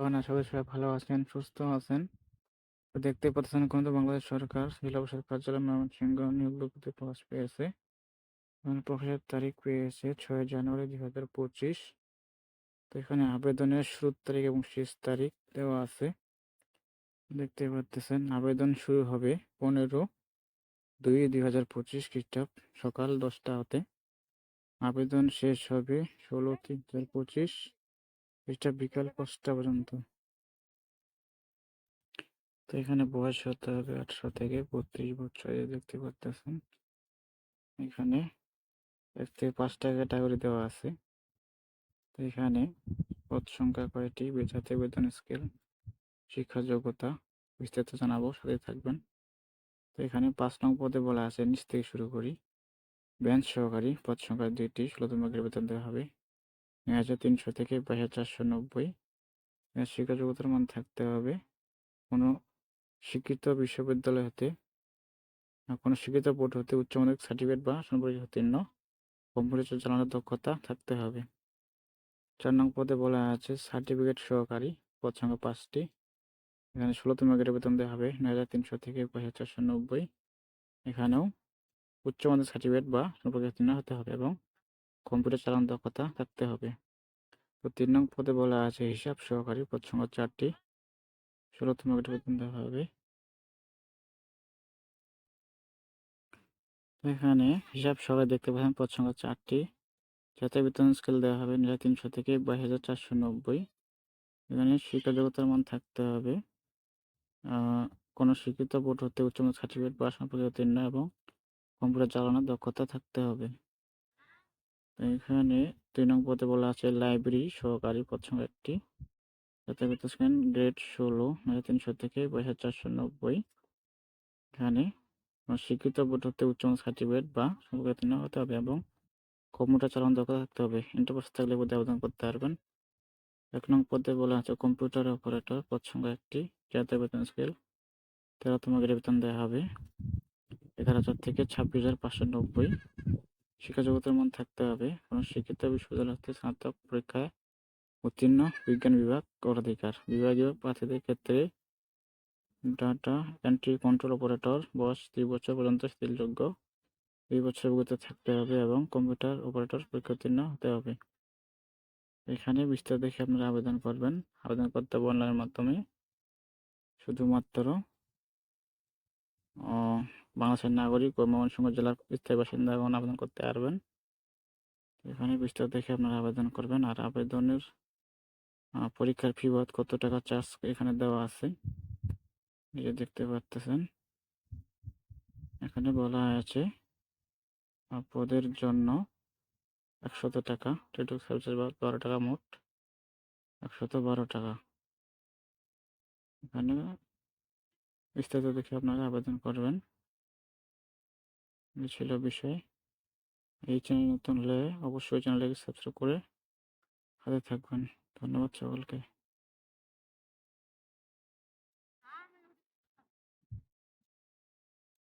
কারণ আশা করি সবাই ভালো আছেন, সুস্থ আছেন। দেখতে পাচ্ছেন এখন তো বাংলাদেশ সরকার জেলা পরিষদ কার্যালয় ময়মনসিংহ নিয়োগ বিজ্ঞপ্তি প্রকাশ পেয়েছে। প্রকাশের তারিখ পেয়েছে ছয় জানুয়ারি দুই হাজার পঁচিশ। তো এখানে আবেদনের শুরুর তারিখ এবং শেষ তারিখ দেওয়া আছে। দেখতে পাচ্ছেন, আবেদন শুরু হবে পনেরো দুই দুই হাজার পঁচিশ খ্রিস্টাব্দ, সকাল দশটা হতে। আবেদন শেষ হবে ষোলো তিন হাজার পঁচিশ। খ্রিস্টাব্দ বিকাল পাঁচটা পর্যন্ত। তো এখানে বয়স হতে হবে আঠারো থেকে বত্রিশ বছর দেখতে পারতেছেন এখানে এক থেকে পাঁচটা ক্যাটাগরি দেওয়া আছে। তো এখানে পদ সংখ্যা কয়টি? বেচাতে বেতন স্কেল, শিক্ষা যোগ্যতা বিস্তারিত জানাব, সাথে থাকবেন। তো এখানে পাঁচ নং পদে বলা আছে, নিচ থেকে শুরু করি। বেঞ্চ সহকারী, পদ সংখ্যা দুইটি, ষোলোতম বেতন দেওয়া হবে। নয় হাজার তিনশো থেকে বাইশ হাজার চারশো নব্বই। শিক্ষা যোগ্যতার মান থাকতে হবে কোনো শিক্ষিত বিশ্ববিদ্যালয় হতে কোনো শিক্ষিত বোর্ড হতে উচ্চ মাধ্যমিক সার্টিফিকেট বা সম্পর্কিত উত্তীর্ণ। কম্পিউটার চালানোর দক্ষতা থাকতে হবে। চার নং পদে বলা আছে সার্টিফিকেট সহকারী, পদ সংখ্যা পাঁচটি। এখানে ষোলোতম গ্রেড বেতন দেওয়া হবে নয় হাজার তিনশো থেকে বাইশ হাজার চারশো নব্বই। এখানেও উচ্চ মাধ্যমিক সার্টিফিকেট বা সম্পর্কিত উত্তীর্ণ হতে হবে এবং কম্পিউটার চালানোর দক্ষতা থাকতে হবে। তো তিন নং পদে বলা আছে, হিসাব সহকারী পদ সংখ্যা চারটি। ষোলোতম বেতন হবে। এখানে হিসাব সহকারী দেখতে পাচ্ছেন পদ সংখ্যা চারটি। জাতীয় বেতন স্কেল দেওয়া হবে হাজার তিনশো থেকে বাইশ হাজার চারশো নব্বই। এখানে শিক্ষা যোগ্যতার মান থাকতে হবে। কোনো শিক্ষিত বোর্ড হতে উচ্চ সার্টিফিকেট বা সম্পর্কিত উত্তীর্ণ এবং কম্পিউটার চালানোর দক্ষতা থাকতে হবে। এখানে দুই নং পদে বলা আছে লাইব্রেরি সহকারী পদ সংখ্যা একটি। জাতীয় বেতন গ্রেড ষোলো, হাজার তিনশো থেকে বাইশ হাজার চারশো নব্বই। এখানে শিক্ষিত বোর্ড হতে উচ্চ মাধ্যমিক সার্টিফিকেট বা সম্পর্কিত হতে হবে এবং কম্পিউটার চালানোর দক্ষতা থাকতে হবে। ইন্টারপাস থাকলে পদে আবেদন করতে পারবেন। এক নং পদে বলা আছে কম্পিউটার অপারেটর পদ সংখ্যা একটি জাতীয় বেতন স্কেল তেরোতম গ্রেড বেতন দেওয়া হবে। এগারো হাজার থেকে ছাব্বিশ হাজার পাঁচশো নব্বই। শিক্ষা জগতের মান থাকতে হবে। কোনো শিক্ষিত বিশ্ববিদ্যালয় হতে স্নাতক পরীক্ষায় উত্তীর্ণ বিজ্ঞান বিভাগ অগ্রাধিকার বিভাগীয় প্রার্থীদের ক্ষেত্রে ডাটা এন্ট্রি কন্ট্রোল অপারেটর বয়স দুই বছর পর্যন্ত স্থিরযোগ্য দুই বছর অভিজ্ঞতা থাকতে হবে এবং কম্পিউটার অপারেটর পরীক্ষা উত্তীর্ণ হতে হবে। এখানে বিস্তারিত দেখে আপনারা আবেদন করবেন। আবেদন করতে হবে অনলাইনের মাধ্যমে শুধুমাত্র বাংলাদেশের নাগরিক ও ময়মনসিংহ জেলার স্থায়ী বাসিন্দাগণ আবেদন করতে পারবেন। এখানে বিস্তারিত দেখে আপনারা আবেদন করবেন। আর আবেদনের পরীক্ষার ফি বাদ কত টাকা চার্জ এখানে দেওয়া আছে? যে দেখতে পাচ্ছেন এখানে বলা আছে পদের জন্য একশত টাকা টেটু সার্ভিসের বারো টাকা মোট, একশত বারো টাকা। এখানে বিস্তারিত দেখে আপনারা আবেদন করবেন। ছিল বিষয়। এই চ্যানেল নতুন হলে অবশ্যই চ্যানেলটাকে সাবস্ক্রাইব করে হাতে থাকবেন। ধন্যবাদ সকলকে।